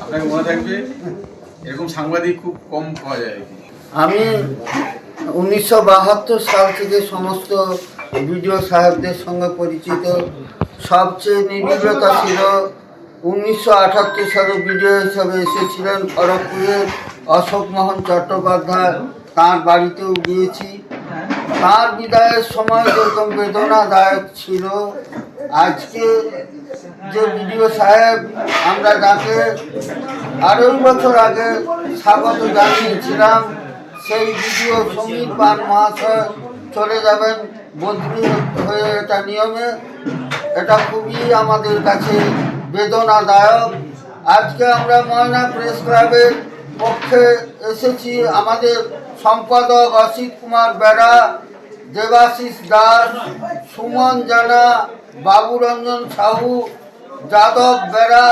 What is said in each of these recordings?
আপনাকে মনে থাকবে? এরকম সাংবাদিক খুব কম পাওয়া যায় আমি উনিশশো বাহাত্তর সাল থেকে সমস্ত বিডিও সাহেবদের সঙ্গে পরিচিত। সবচেয়ে নিবিড়তা ছিল উনিশশো আটাত্তর সালে বিডিও হিসাবে এসেছিলেন খড়গপুরের অশোক মোহন চট্টোপাধ্যায়। তাঁর বাড়িতেও গিয়েছি। তাঁর বিদায়ের সময় যেরকম বেদনাদায়ক ছিল। আজকে যে বিডিও সাহেব আমরা যাকে আড়াই বছর আগে স্বাগত জানিয়েছিলাম, সেই ভিডিও সমীর পান মহাশয় চলে যাবেন বদলি হয়ে এটা নিয়মে। এটা খুবই আমাদের কাছে বেদনাদায়ক। আজকে আমরা ময়না প্রেস ক্লাবের পক্ষে এসেছি আমাদের সম্পাদক অসিত কুমার বেড়া, দেবাশিস দাস, সুমন জানা, বাবুরঞ্জন সাহু, যাদব বেড়া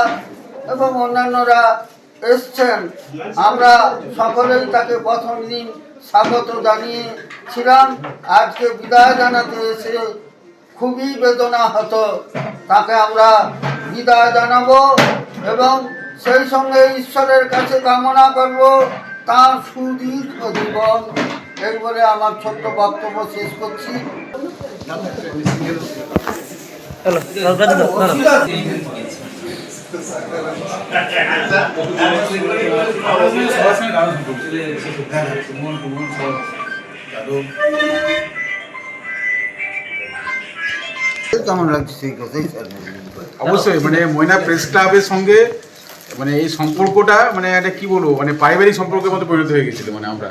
এবং অন্যান্যরা এসছেন। আমরা সকলেই তাকে প্রথম দিন স্বাগত জানিয়েছিলাম। আজকে বিদায় জানাতে এসে খুবই বেদনা হতো তাকে আমরা বিদায় জানাব এবং সেই সঙ্গে ঈশ্বরের কাছে কামনা করব। তার সুদীর্ঘ জীবন। এরপরে আমার ছোট্ট বক্তব্য শেষ করছি। কেমন লাগছে অবশ্যই মানে ময়না প্রেস ক্লাবের সঙ্গে মানে এই সম্পর্কটা মানে একটা কি বলব মানে পারিবারিক সম্পর্কের মতো পরিণত হয়ে গেছিল মানে আমরা।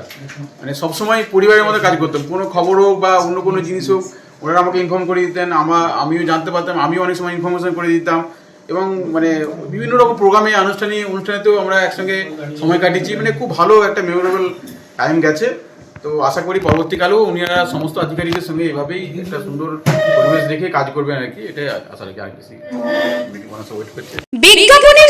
মানে সবসময় পরিবারের মতো কাজ করতাম। কোনো খবর হোক বা অন্য কোনো জিনিস হোক, ওনারা আমাকে ইনফর্ম করে দিতেন আমার আমিও জানতে পারতাম, আমিও অনেক সময় ইনফরমেশন করে দিতাম। এবং মানে বিভিন্ন রকম প্রোগ্রামে আনুষ্ঠানিক, অনুষ্ঠানেতেও আমরা একসঙ্গে সময় কাটিয়েছি। মানে খুব ভালো একটা মেমোরেবল টাইম গেছে। তো আশা করি পরবর্তীকালেও উনিরা সমস্ত আধিকারিকের সঙ্গে এভাবেই একটা সুন্দর পরিবেশ রেখে কাজ করবেন আর কি। এটাই আশা রাখি আর করছে বিজ্ঞাপনের